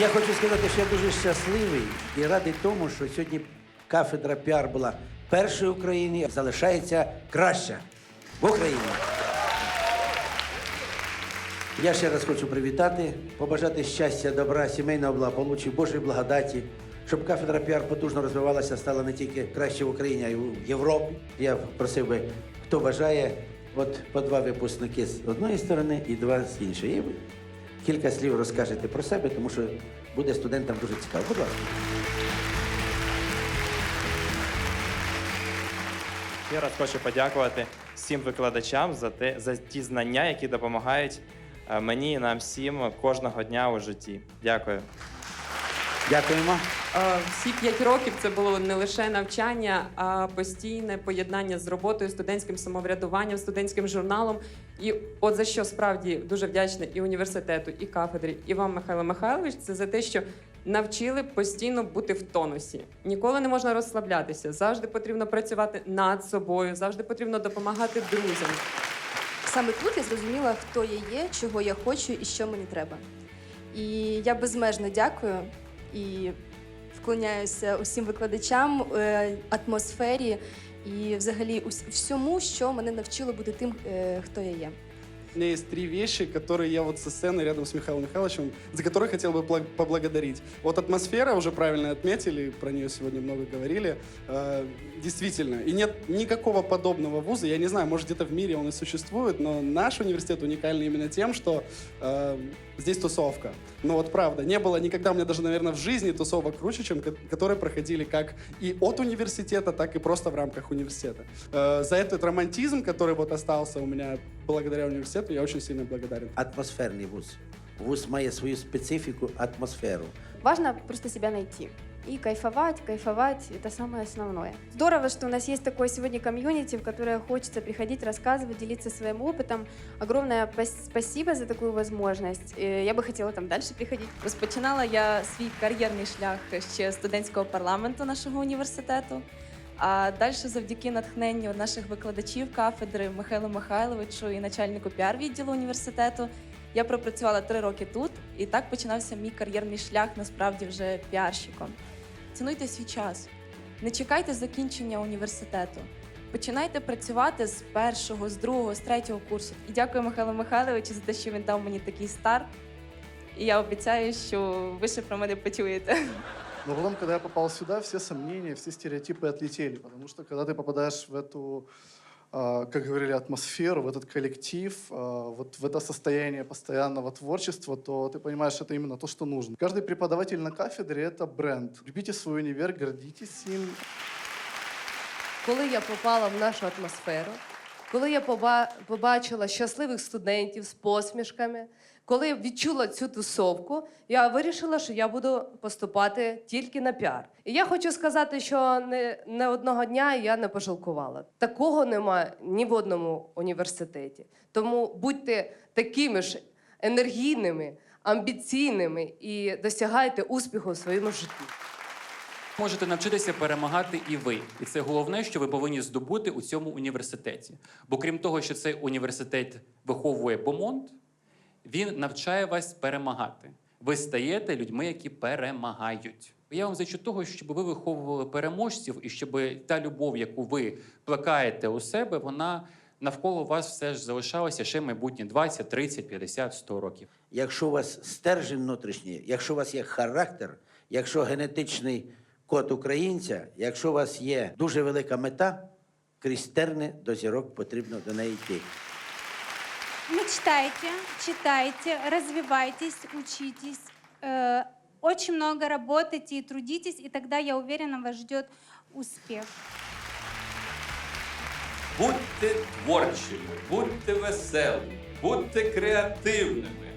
Я хочу сказати, що я дуже щасливий і радий тому, що сьогодні кафедра піар була першою в Україні, залишається краща в Україні. Я ще раз хочу привітати, побажати щастя, добра, сімейного благополуччя, Божої благодаті, щоб кафедра піар потужно розвивалася, стала не тільки краще в Україні, а й в Європі. Я просив би, хто бажає, от по два випускники з одної сторони і два з іншої. Кілька слів розкажете про себе, тому що буде студентам дуже цікаво. Будь ласка. Ще раз хочу подякувати всім викладачам за те, за ті знання, які допомагають е, мені і нам всім кожного дня у житті. Дякую. Дякуємо. Е, Всі п'ять років це було не лише навчання, а постійне поєднання з роботою, студентським самоврядуванням, студентським журналом. І от за що справді дуже вдячна і університету, і кафедрі, і вам, Михайло Михайлович, це за те, що навчили постійно бути в тонусі. Ніколи не можна розслаблятися. Завжди потрібно працювати над собою, завжди потрібно допомагати друзям. Саме тут я зрозуміла, хто я є, чого я хочу і що мені треба. І я безмежно дякую і вклоняюся усім викладачам, е, атмосфері і взагалі всьому, що мене навчило бути тим, е, хто я є. У меня есть три вещи, которые я вот со сцены рядом с Михаилом Михайловичем, за которые хотел бы поблагодарить. Вот атмосфера, уже правильно отметили, про нее сегодня много говорили. Э, действительно, и нет никакого подобного вуза, я не знаю, может где-то в мире он и существует, но наш университет уникальный именно тем, что э, здесь тусовка. Но вот правда, не было никогда у меня даже, наверное, в жизни тусовок круче, чем ко- которые проходили как и от университета, так и просто в рамках университета. Э, за этот романтизм, который вот остался у меня благодаря университету, я очень сильно благодарен. Атмосферний вуз. Вуз має свою специфіку, атмосферу. Важно просто себя найти. И кайфовать, кайфовать – это самое основное. Здорово, что у нас есть такое сегодня комьюнити, в которое хочется приходить, рассказывать, делиться своим опытом. Огромное пас- спасибо за такую возможность. Э, Я бы хотела там дальше приходить. Розпочинала я свій кар'єрний шлях ще студентського парламенту нашого університету. А далі, завдяки натхненню наших викладачів кафедри Михайлу Михайловичу і начальнику піар-відділу університету, я пропрацювала три роки тут, і так починався мій кар'єрний шлях насправді вже піарщиком. Цінуйте свій час, не чекайте закінчення університету. Починайте працювати з першого, з другого, з третього курсу. І дякую Михайлу Михайловичу за те, що він дав мені такий старт. І я обіцяю, що ви ще про мене почуєте. Но потом, когда я попал сюда, все сомнения, все стереотипы отлетели, потому что когда ты попадаешь в эту, а, как говорили, атмосферу, в этот коллектив, а, вот в это состояние постоянного творчества, то ты понимаешь, это именно то, что нужно. Каждый преподаватель на кафедре — это бренд. Любите свой универ, гордитесь им, Коли я попала в нашу атмосферу, коли я поба- побачила щасливих студентів з посмішками, коли відчула цю тусовку, я вирішила, що я буду поступати тільки на піар. І я хочу сказати, що не, не одного дня я не пожалкувала. Такого немає ні в одному університеті. Тому будьте такими ж енергійними, амбіційними і досягайте успіху в своєму житті. Можете навчитися перемагати і ви. І це головне, що ви повинні здобути у цьому університеті. Бо крім того, що цей університет виховує бомонд, він навчає вас перемагати. Ви стаєте людьми, які перемагають. Я вам зичу того, щоб ви виховували переможців, і щоб та любов, яку ви плекаєте у себе, вона навколо вас все ж залишалася ще майбутні 20, 30, 50, 100 років. Якщо у вас стержень внутрішній, якщо у вас є характер, якщо генетичний код українця, якщо у вас є дуже велика мета, крізь терни до зірок потрібно до неї йти. Мечтайте, читайте, развивайтесь, учитесь. э, очень много работайте и трудитесь, и тогда, я уверена, вас ждет успех. Будьте творчими, будьте веселими, будьте креативними,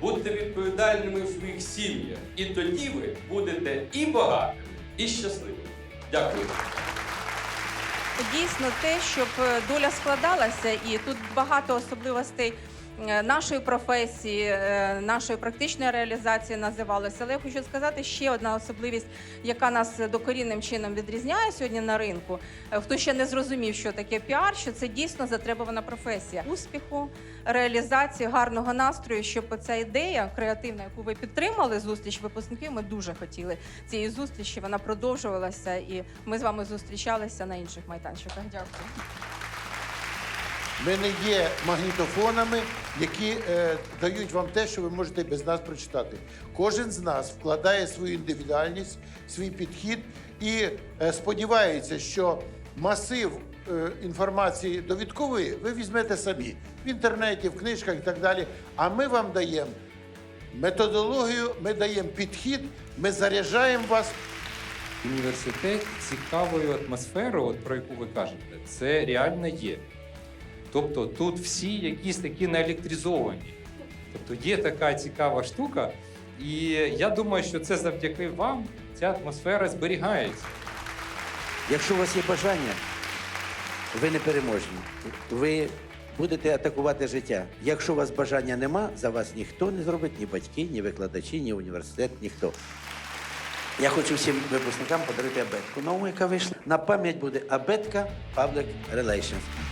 будьте відповідальними в своїх сім'ях. І тоді ви будете і багатими, і щасливими. Дякую. Дійсно, те, щоб е, доля складалася, і тут багато особливостей нашої професії, е, нашої практичної реалізації називалося. Але я хочу сказати ще одна особливість, яка нас докорінним чином відрізняє сьогодні на ринку. Е, Хто ще не зрозумів, що таке піар, що це дійсно затребувана професія успіху, реалізації, гарного настрою, щоб ця ідея креативна, яку ви підтримали, зустріч випускників. Ми дуже хотіли цієї зустрічі. Вона продовжувалася, і ми з вами зустрічалися на інших майданчиках. Дякую. Ми не є магнітофонами, які е, дають вам те, що ви можете без нас прочитати. Кожен з нас вкладає свою індивідуальність, свій підхід і е, сподівається, що масив е, інформації довідкової ви візьмете самі в інтернеті, в книжках і так далі. А ми вам даємо методологію, ми даємо підхід, ми заряджаємо вас університет цікавою атмосферою, от про яку ви кажете, це реально є. Тобто тут всі якісь такі наелектризовані. Тобто є така цікава штука, і я думаю, що це завдяки вам ця атмосфера зберігається. Якщо у вас є бажання, ви не переможні. Ви будете атакувати життя. Якщо у вас бажання нема, за вас ніхто не зробить, ні батьки, ні викладачі, ні університет, ніхто. Я хочу всім випускникам подарити абетку. Нову, яка вийшла. На пам'ять буде абетка Public Relations.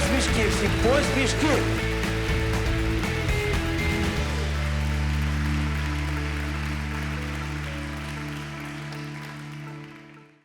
Посмішки всі, посмішки!